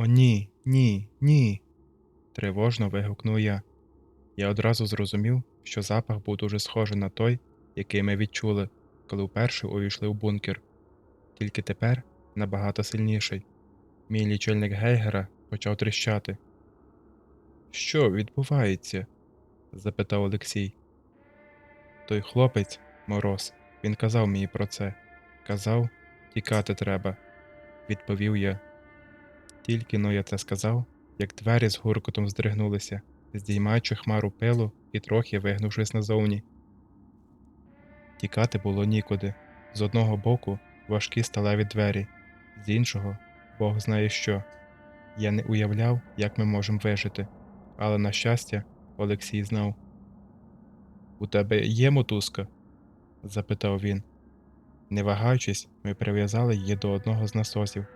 О, ні, ні, ні. тривожно вигукнув я. Я одразу зрозумів, що запах був дуже схожий на той, який ми відчули, коли вперше увійшли в бункер. Тільки тепер набагато сильніший. Мій лічильник Гейгера почав тріщати. Що відбувається? запитав Олексій. Той хлопець, мороз, він казав мені про це. Казав, тікати треба, відповів я. Тільки но я це сказав, як двері з гуркотом здригнулися, здіймаючи хмару пилу і трохи вигнувшись назовні. Тікати було нікуди. З одного боку важкі сталеві двері, з іншого Бог знає що. Я не уявляв, як ми можемо вижити, але, на щастя, Олексій знав. У тебе є мотузка? запитав він. Не вагаючись, ми прив'язали її до одного з насосів.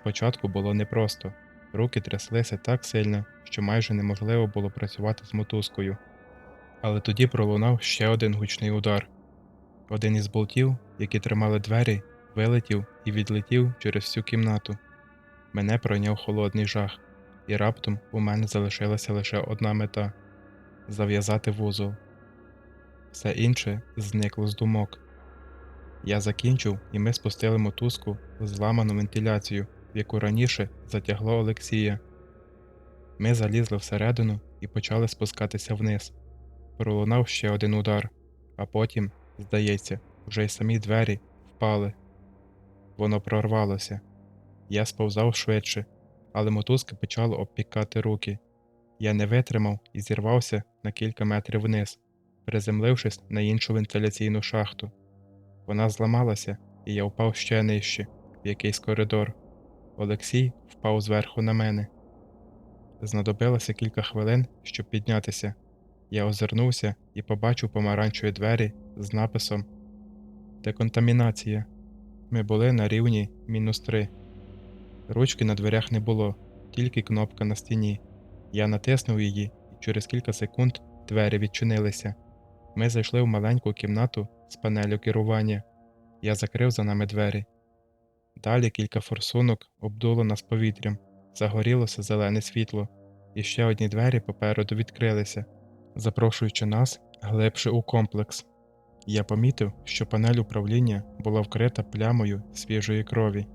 Спочатку було непросто, руки тряслися так сильно, що майже неможливо було працювати з мотузкою. Але тоді пролунав ще один гучний удар. Один із болтів, які тримали двері, вилетів і відлетів через всю кімнату. Мене пройняв холодний жах, і раптом у мене залишилася лише одна мета зав'язати вузол. Все інше зникло з думок. Я закінчив, і ми спустили мотузку в зламану вентиляцію, в яку раніше затягло Олексія. Ми залізли всередину і почали спускатися вниз. Пролунав ще один удар, а потім, здається, вже й самі двері впали. Воно прорвалося. Я сповзав швидше, але мотузка почала обпікати руки. Я не витримав і зірвався на кілька метрів вниз, приземлившись на іншу вентиляційну шахту. Вона зламалася, і я впав ще нижче, в якийсь коридор. Олексій впав зверху на мене. Знадобилося кілька хвилин, щоб піднятися. Я озирнувся і побачив помаранчеві двері з написом Деконтамінація. Ми були на рівні мінус три. Ручки на дверях не було, тільки кнопка на стіні. Я натиснув її, і через кілька секунд двері відчинилися. Ми зайшли в маленьку кімнату з панелю керування. Я закрив за нами двері. Далі кілька форсунок обдуло нас повітрям, загорілося зелене світло, і ще одні двері попереду відкрилися, запрошуючи нас глибше у комплекс. Я помітив, що панель управління була вкрита плямою свіжої крові.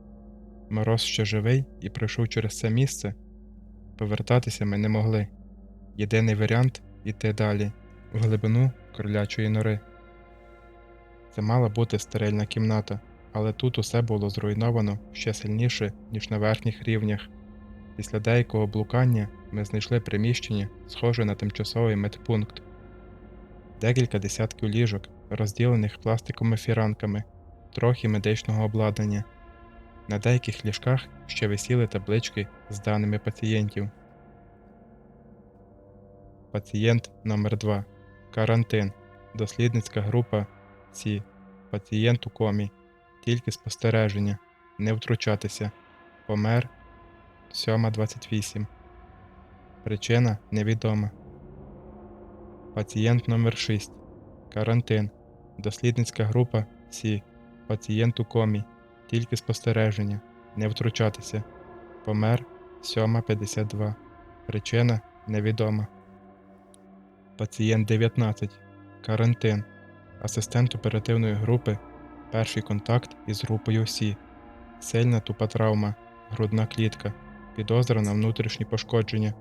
Мороз ще живий і прийшов через це місце. Повертатися ми не могли. Єдиний варіант іти далі, в глибину кролячої нори. Це мала бути стерильна кімната, але тут усе було зруйновано ще сильніше, ніж на верхніх рівнях. Після деякого блукання ми знайшли приміщення, схоже на тимчасовий медпункт. Декілька десятків ліжок, розділених пластиковими фіранками, трохи медичного обладнання. На деяких ліжках ще висіли таблички з даними пацієнтів. Пацієнт номер 2 Карантин. Дослідницька група Сі. Пацієнт у комі. Тільки спостереження. Не втручатися. Помер 7.28. Причина невідома. Пацієнт номер 6 Карантин. Дослідницька група Сі. Пацієнт у комі. Тільки спостереження. Не втручатися. Помер 7.52. Причина невідома. Пацієнт 19. Карантин. Асистент оперативної групи. Перший контакт із групою Сі. Сильна тупа травма. Грудна клітка. Підозра на внутрішні пошкодження.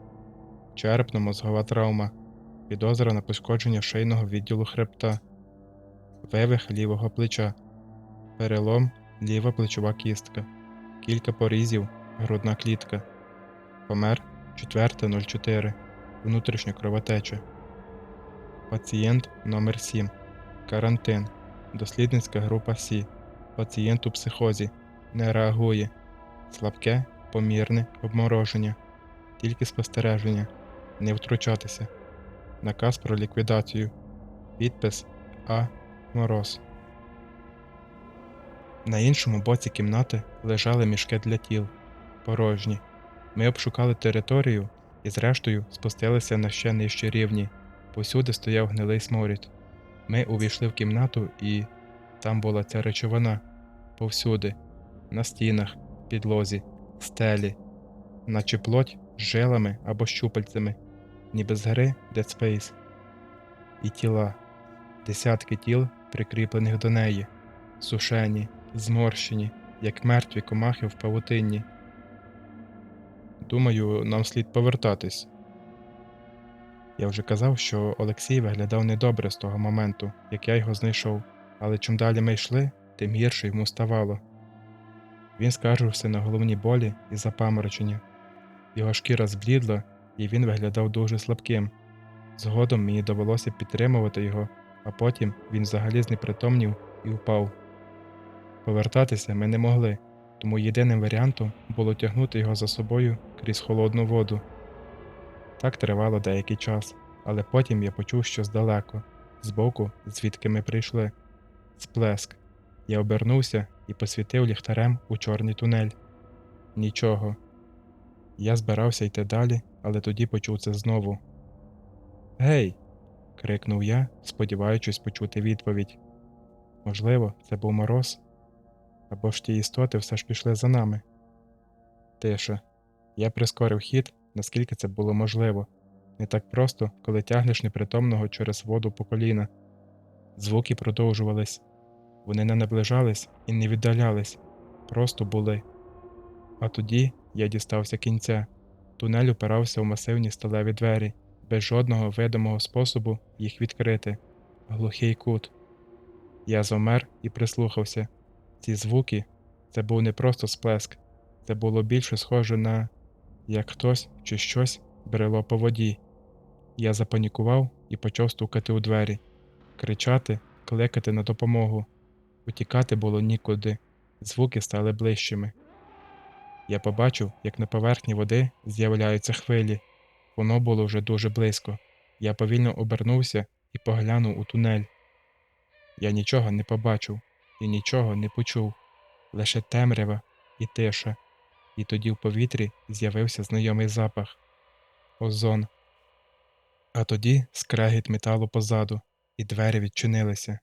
Черепно-мозгова травма. Підозра на пошкодження шийного відділу хребта. Вивих лівого плеча. Перелом ліва плечова кістка. Кілька порізів. Грудна клітка. Помер 4.04. Внутрішня кровотеча. Пацієнт номер 7 Карантин. Дослідницька група Сі. Пацієнт у психозі. Не реагує. Слабке, помірне обмороження. Тільки спостереження. Не втручатися. Наказ про ліквідацію. Підпис А. Мороз. На іншому боці кімнати лежали мішки для тіл. Порожні. Ми обшукали територію і, зрештою, спустилися на ще нижчі рівні. Посюди стояв гнилий сморід. Ми увійшли в кімнату, і там була ця речовина повсюди, на стінах, підлозі, стелі. наче плоть з жилами або щупальцями, ніби з гри Dead Space. І тіла, десятки тіл, прикріплених до неї, сушені, зморщені, як мертві комахи в павутинні. Думаю, нам слід повертатись. Я вже казав, що Олексій виглядав недобре з того моменту, як я його знайшов, але чим далі ми йшли, тим гірше йому ставало. Він скаржився на головні болі і запаморочення. Його шкіра зблідла, і він виглядав дуже слабким. Згодом мені довелося підтримувати його, а потім він взагалі знепритомнів і впав. Повертатися ми не могли, тому єдиним варіантом було тягнути його за собою крізь холодну воду. Так тривало деякий час, але потім я почув щось далеко, збоку, звідки ми прийшли. Сплеск. Я обернувся і посвітив ліхтарем у чорний тунель. Нічого. Я збирався йти далі, але тоді почув це знову. Гей. крикнув я, сподіваючись почути відповідь. Можливо, це був мороз? Або ж ті істоти все ж пішли за нами. Тиша. Я прискорив хід, наскільки це було можливо. Не так просто, коли тягнеш непритомного через воду по коліна. Звуки продовжувались. Вони не наближались і не віддалялись, просто були. А тоді я дістався кінця. Тунель упирався в масивні сталеві двері, без жодного видимого способу їх відкрити. Глухий кут. Я завмер і прислухався. Ці звуки це був не просто сплеск, це було більше схоже на як хтось чи щось брело по воді. Я запанікував і почав стукати у двері, кричати, кликати на допомогу. Утікати було нікуди, звуки стали ближчими. Я побачив, як на поверхні води з'являються хвилі. Воно було вже дуже близько. Я повільно обернувся і поглянув у тунель. Я нічого не побачив і нічого не почув, лише темрява і тиша, і тоді в повітрі з'явився знайомий запах озон. А тоді скрегіт металу позаду, і двері відчинилися.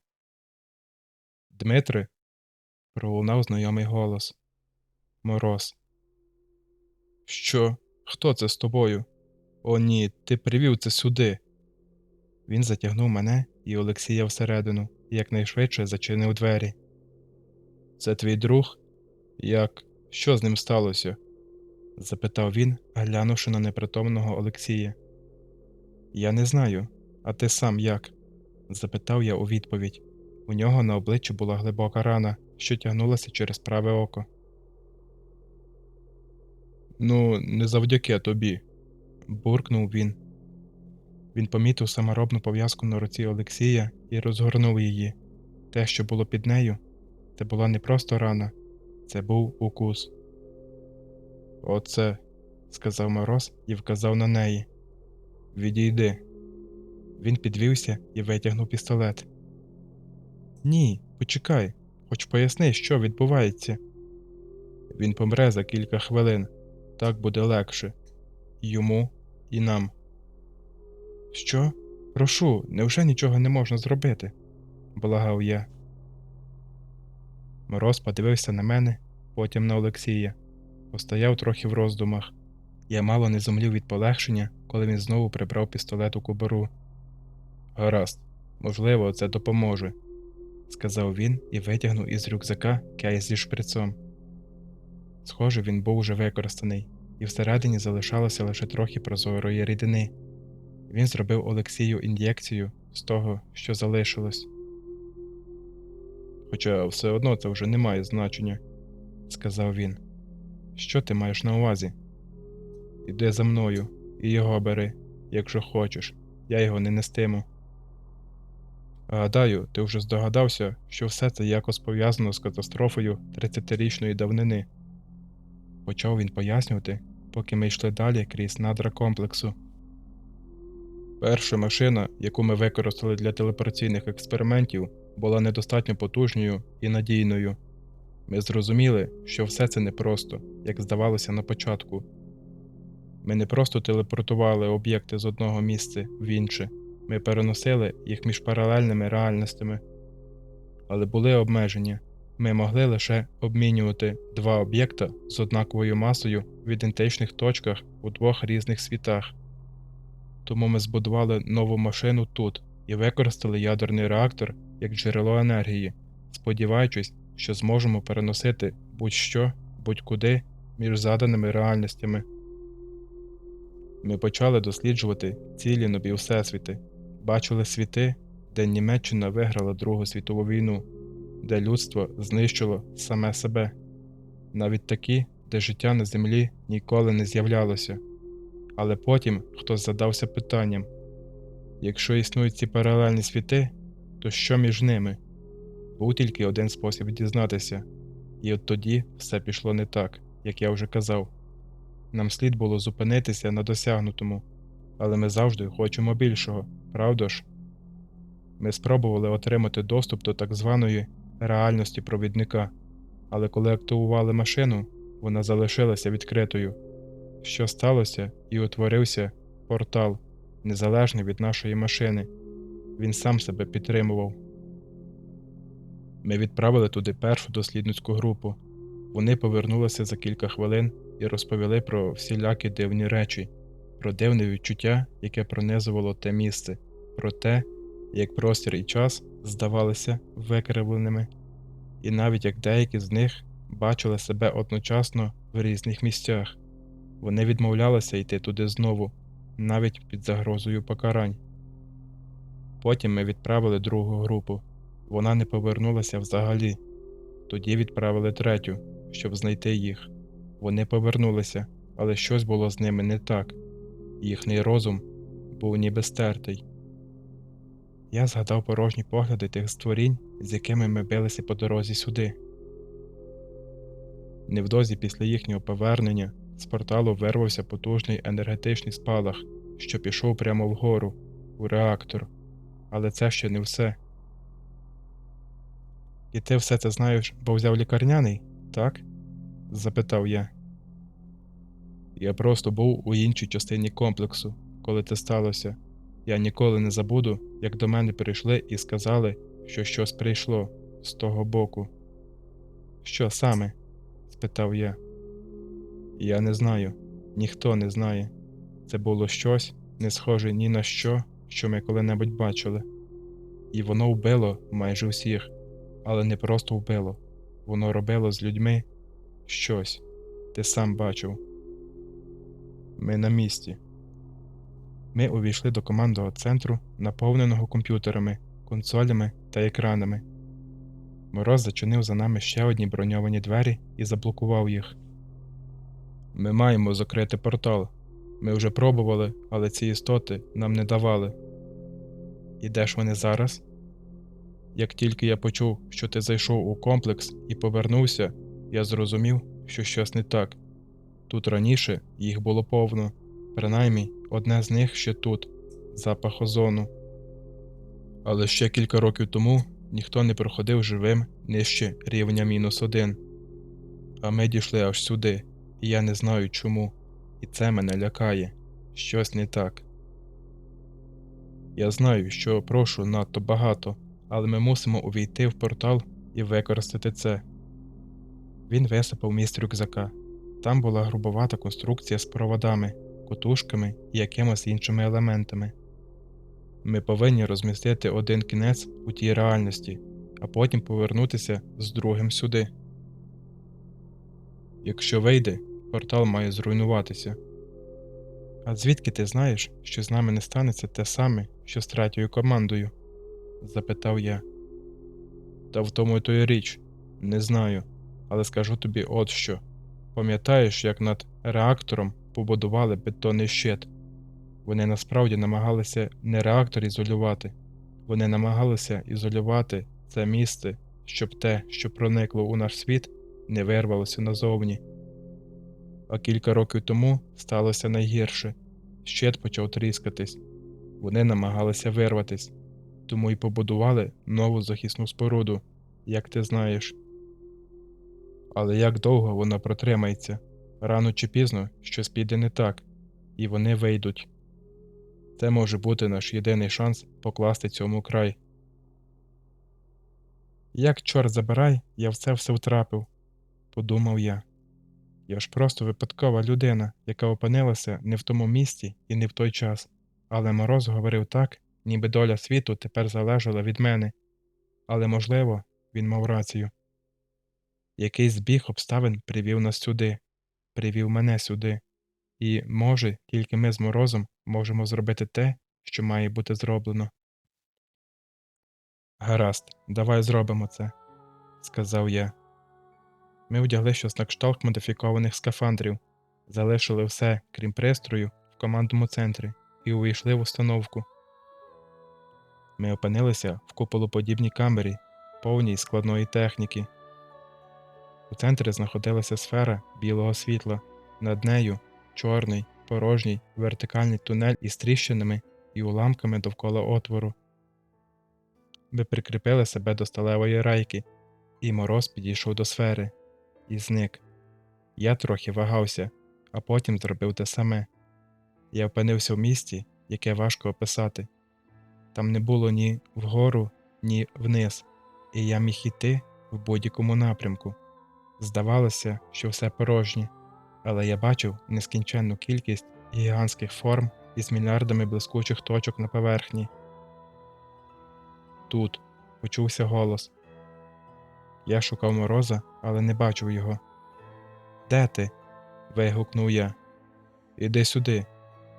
Дмитре. пролунав знайомий голос. Мороз. Що? Хто це з тобою? О, ні, ти привів це сюди. Він затягнув мене і Олексія всередину і якнайшвидше зачинив двері. Це твій друг? Як? Що з ним сталося? запитав він, глянувши на непритомного Олексія. Я не знаю, а ти сам як? запитав я у відповідь. У нього на обличчі була глибока рана, що тягнулася через праве око. Ну, не завдяки тобі, буркнув він. Він помітив саморобну пов'язку на руці Олексія і розгорнув її. Те, що було під нею, це була не просто рана, це був укус. Оце, сказав Мороз і вказав на неї. Відійди. Він підвівся і витягнув пістолет. Ні, почекай, хоч поясни, що відбувається. Він помре за кілька хвилин. Так буде легше. Йому і нам. Що? Прошу, невже нічого не можна зробити? благав я. Мороз подивився на мене, потім на Олексія, постояв трохи в роздумах. Я мало не зумлів від полегшення, коли він знову прибрав пістолет у кобуру. Гаразд, можливо, це допоможе, сказав він і витягнув із рюкзака кейс зі шприцом. Схоже, він був уже використаний, і всередині залишалося лише трохи прозорої рідини. Він зробив Олексію ін'єкцію з того, що залишилось. Хоча все одно це вже не має значення, сказав він. Що ти маєш на увазі? Іди за мною і його бери, якщо хочеш, я його не нестиму. Гадаю, ти вже здогадався, що все це якось пов'язано з катастрофою 30-річної давнини. Почав він пояснювати, поки ми йшли далі крізь надра комплексу. Перша машина, яку ми використали для телепораційних експериментів, була недостатньо потужною і надійною. Ми зрозуміли, що все це непросто, як здавалося на початку. Ми не просто телепортували об'єкти з одного місця в інше, ми переносили їх між паралельними реальностями. Але були обмеження. Ми могли лише обмінювати два об'єкта з однаковою масою в ідентичних точках у двох різних світах. Тому ми збудували нову машину тут і використали ядерний реактор як джерело енергії, сподіваючись, що зможемо переносити будь-що, будь-куди між заданими реальностями. Ми почали досліджувати цілі нові всесвіти, бачили світи, де Німеччина виграла Другу світову війну, де людство знищило саме себе, навіть такі, де життя на землі ніколи не з'являлося. Але потім хтось задався питанням якщо існують ці паралельні світи, то що між ними? Був тільки один спосіб дізнатися, і от тоді все пішло не так, як я вже казав. Нам слід було зупинитися на досягнутому, але ми завжди хочемо більшого, правда ж? Ми спробували отримати доступ до так званої реальності провідника, але коли активували машину, вона залишилася відкритою. Що сталося, і утворився портал, незалежний від нашої машини. Він сам себе підтримував. Ми відправили туди першу дослідницьку групу. Вони повернулися за кілька хвилин і розповіли про всілякі дивні речі, про дивне відчуття, яке пронизувало те місце, про те, як простір і час здавалися викривленими, і навіть як деякі з них бачили себе одночасно в різних місцях. Вони відмовлялися йти туди знову, навіть під загрозою покарань. Потім ми відправили другу групу. Вона не повернулася взагалі. Тоді відправили третю, щоб знайти їх. Вони повернулися, але щось було з ними не так. Їхній розум був ніби стертий. Я згадав порожні погляди тих створінь, з якими ми билися по дорозі сюди. Невдовзі після їхнього повернення з порталу вирвався потужний енергетичний спалах, що пішов прямо вгору, у реактор. Але це ще не все. І ти все це знаєш, бо взяв лікарняний, так? запитав я. Я просто був у іншій частині комплексу, коли це сталося. Я ніколи не забуду, як до мене прийшли і сказали, що щось прийшло з того боку. Що саме? спитав я. Я не знаю, ніхто не знає. Це було щось, не схоже ні на що, що ми коли-небудь бачили. І воно вбило майже всіх, але не просто вбило, воно робило з людьми щось, ти сам бачив. Ми на місці. Ми увійшли до командного центру, наповненого комп'ютерами, консолями та екранами. Мороз зачинив за нами ще одні броньовані двері і заблокував їх. Ми маємо закрити портал. Ми вже пробували, але ці істоти нам не давали. І де ж вони зараз? Як тільки я почув, що ти зайшов у комплекс і повернувся, я зрозумів, що щось не так. Тут раніше їх було повно, принаймні одне з них ще тут, запах озону. Але ще кілька років тому ніхто не проходив живим нижче рівня мінус один. А ми дійшли аж сюди, і я не знаю чому, і це мене лякає щось не так. Я знаю, що прошу надто багато, але ми мусимо увійти в портал і використати це. Він висипав міст рюкзака. Там була грубовата конструкція з проводами, котушками і якимось іншими елементами. Ми повинні розмістити один кінець у тій реальності, а потім повернутися з другим сюди. Якщо вийде, портал має зруйнуватися. А звідки ти знаєш, що з нами не станеться те саме, що з третьою командою? запитав я. Та в тому й то й річ, не знаю, але скажу тобі от що. Пам'ятаєш, як над реактором побудували бетонний щит? Вони насправді намагалися не реактор ізолювати, вони намагалися ізолювати це місце, щоб те, що проникло у наш світ, не вирвалося назовні. А кілька років тому сталося найгірше щит почав тріскатись, вони намагалися вирватись, тому й побудували нову захисну споруду, як ти знаєш. Але як довго вона протримається, рано чи пізно щось піде не так, і вони вийдуть. Це може бути наш єдиний шанс покласти цьому край. Як чорт забирай, я в це все втрапив, подумав я. Я ж просто випадкова людина, яка опинилася не в тому місці і не в той час. Але Мороз говорив так, ніби доля світу тепер залежала від мене. Але, можливо, він мав рацію. Якийсь збіг обставин привів нас сюди, привів мене сюди. І, може, тільки ми з морозом можемо зробити те, що має бути зроблено. Гаразд, давай зробимо це, сказав я. Ми вдягли щось на кшталт модифікованих скафандрів, залишили все, крім пристрою, в командному центрі і увійшли в установку. Ми опинилися в куполоподібній камері, повній складної техніки. У центрі знаходилася сфера білого світла, над нею чорний, порожній, вертикальний тунель із тріщинами і уламками довкола отвору. Ми прикріпили себе до сталевої рейки, і мороз підійшов до сфери і зник. Я трохи вагався, а потім зробив те саме. Я опинився в місті, яке важко описати. Там не було ні вгору, ні вниз, і я міг іти в будь-якому напрямку. Здавалося, що все порожнє, але я бачив нескінченну кількість гігантських форм із мільярдами блискучих точок на поверхні. Тут почувся голос. Я шукав мороза, але не бачив його. Де ти? вигукнув я. Іди сюди,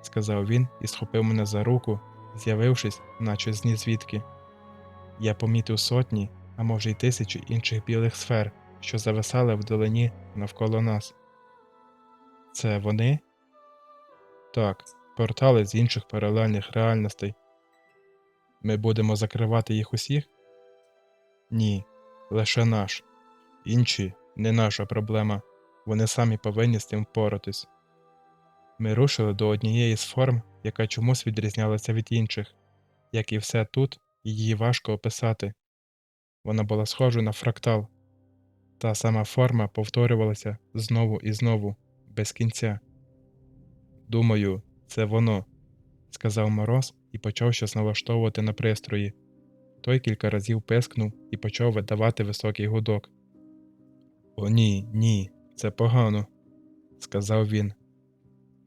сказав він і схопив мене за руку, з'явившись, наче з звідки. Я помітив сотні, а може й тисячі інших білих сфер, що зависали вдалині навколо нас. Це вони? Так, портали з інших паралельних реальностей. Ми будемо закривати їх усіх? Ні, лише наш. Інші не наша проблема, вони самі повинні з тим впоратись. Ми рушили до однієї з форм, яка чомусь відрізнялася від інших, як і все тут, її важко описати. Вона була схожа на фрактал. Та сама форма повторювалася знову і знову, без кінця. Думаю, це воно, сказав Мороз і почав щось налаштовувати на пристрої. Той кілька разів пискнув і почав видавати високий гудок. О, ні, ні, це погано, сказав він.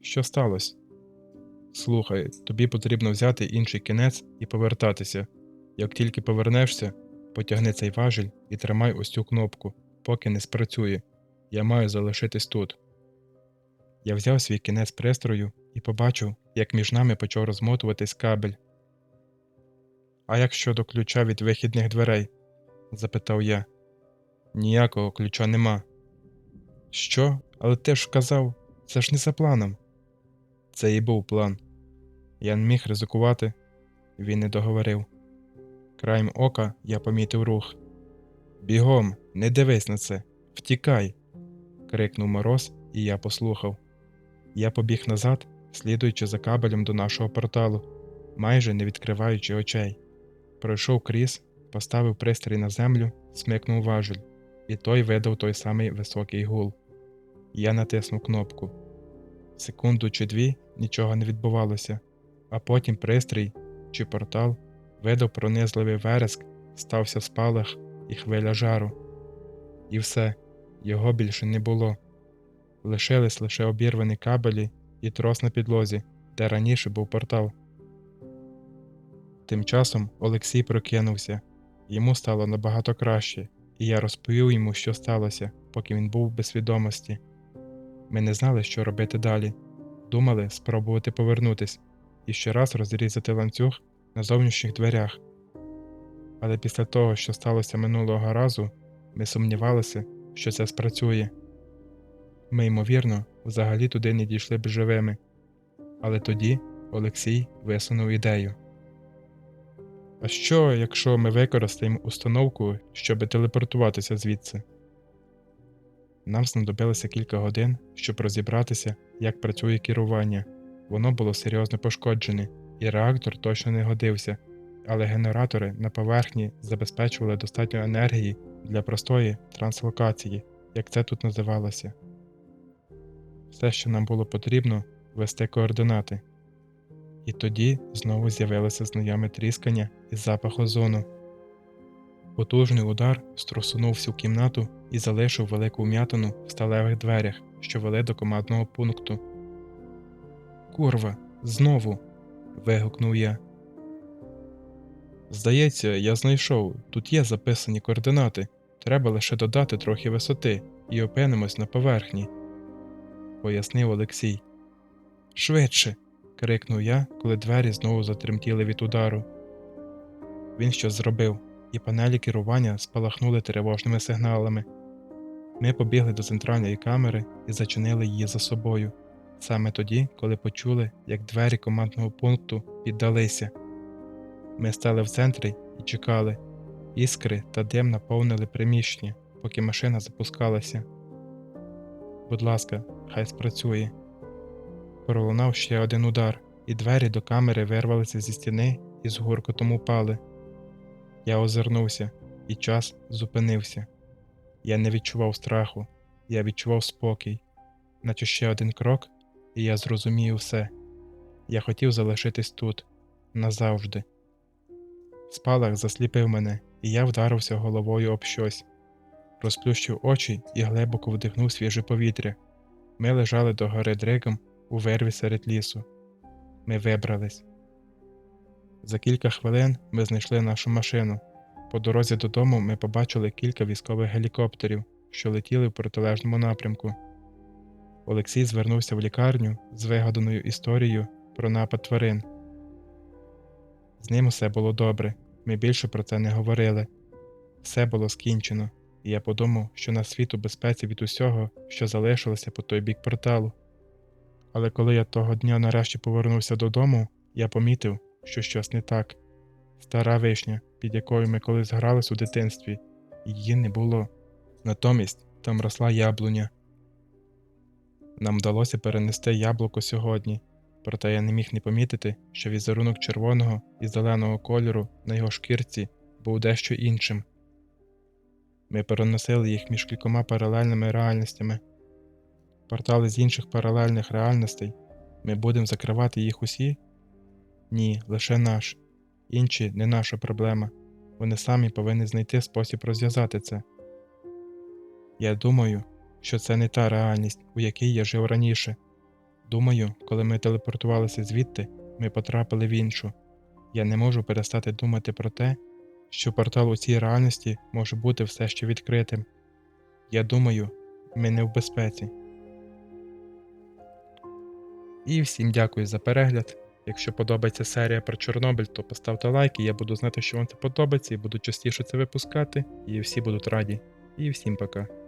Що сталося? Слухай, тобі потрібно взяти інший кінець і повертатися. Як тільки повернешся, потягни цей важіль і тримай ось цю кнопку, поки не спрацює. Я маю залишитись тут. Я взяв свій кінець пристрою і побачив, як між нами почав розмотуватись кабель. А як щодо ключа від вихідних дверей? запитав я. Ніякого ключа нема. Що? Але ти ж казав, це ж не за планом. Це і був план. Я не міг ризикувати, він не договорив. Краєм ока я помітив рух. Бігом, не дивись на це, втікай. крикнув мороз, і я послухав. Я побіг назад, слідуючи за кабелем до нашого порталу, майже не відкриваючи очей. Пройшов крізь, поставив пристрій на землю, смикнув важель, і той видав той самий високий гул. Я натиснув кнопку. Секунду чи дві нічого не відбувалося, а потім пристрій чи портал видав пронизливий вереск, стався спалах і хвиля жару. І все, його більше не було. Лишились лише обірвані кабелі і трос на підлозі, де раніше був портал. Тим часом Олексій прокинувся, йому стало набагато краще, і я розповів йому, що сталося, поки він був без свідомості. Ми не знали, що робити далі, думали спробувати повернутись і ще раз розрізати ланцюг на зовнішніх дверях. Але після того, що сталося минулого разу, ми сумнівалися, що це спрацює. Ми, ймовірно, взагалі туди не дійшли б живими, але тоді Олексій висунув ідею. А що, якщо ми використаємо установку, щоб телепортуватися звідси? Нам знадобилося кілька годин, щоб розібратися, як працює керування. Воно було серйозно пошкоджене, і реактор точно не годився, але генератори на поверхні забезпечували достатньо енергії для простої транслокації, як це тут називалося. Все, що нам було потрібно, ввести координати. І тоді знову з'явилося знайоме тріскання і запах озону. Потужний удар струсунув всю кімнату і залишив велику вм'ятину в сталевих дверях, що вели до командного пункту. Курва, знову. вигукнув я. Здається, я знайшов. Тут є записані координати. Треба лише додати трохи висоти і опинимось на поверхні, пояснив Олексій. Швидше. Крикнув я, коли двері знову затремтіли від удару. Він щось зробив, і панелі керування спалахнули тривожними сигналами. Ми побігли до центральної камери і зачинили її за собою, саме тоді, коли почули, як двері командного пункту піддалися. Ми стали в центрі і чекали. Іскри та дим наповнили приміщення, поки машина запускалася. Будь ласка, хай спрацює. Пролунав ще один удар, і двері до камери вирвалися зі стіни і з гуркотом упали. Я озирнувся, і час зупинився. Я не відчував страху, я відчував спокій, наче ще один крок, і я зрозумію все. Я хотів залишитись тут назавжди. Спалах засліпив мене, і я вдарився головою об щось. Розплющив очі і глибоко вдихнув свіже повітря. Ми лежали до гори дригом у верві серед лісу. Ми вибрались. За кілька хвилин ми знайшли нашу машину. По дорозі додому ми побачили кілька військових гелікоптерів, що летіли в протилежному напрямку. Олексій звернувся в лікарню з вигаданою історією про напад тварин. З ним усе було добре, ми більше про це не говорили. Все було скінчено, і я подумав, що на світ у безпеці від усього, що залишилося по той бік порталу. Але коли я того дня нарешті повернувся додому, я помітив, що щось не так. Стара вишня, під якою ми колись грались у дитинстві, її не було. Натомість там росла яблуня. Нам вдалося перенести яблуко сьогодні, проте я не міг не помітити, що візерунок червоного і зеленого кольору на його шкірці був дещо іншим. Ми переносили їх між кількома паралельними реальностями. Портали з інших паралельних реальностей. Ми будемо закривати їх усі? Ні, лише наш. Інші не наша проблема. Вони самі повинні знайти спосіб розв'язати це. Я думаю, що це не та реальність, у якій я жив раніше. Думаю, коли ми телепортувалися звідти, ми потрапили в іншу. Я не можу перестати думати про те, що портал у цій реальності може бути все ще відкритим. Я думаю, ми не в безпеці. І всім дякую за перегляд. Якщо подобається серія про Чорнобиль, то поставте лайк, і я буду знати, що вам це подобається, і буду частіше це випускати, і всі будуть раді. І всім пока.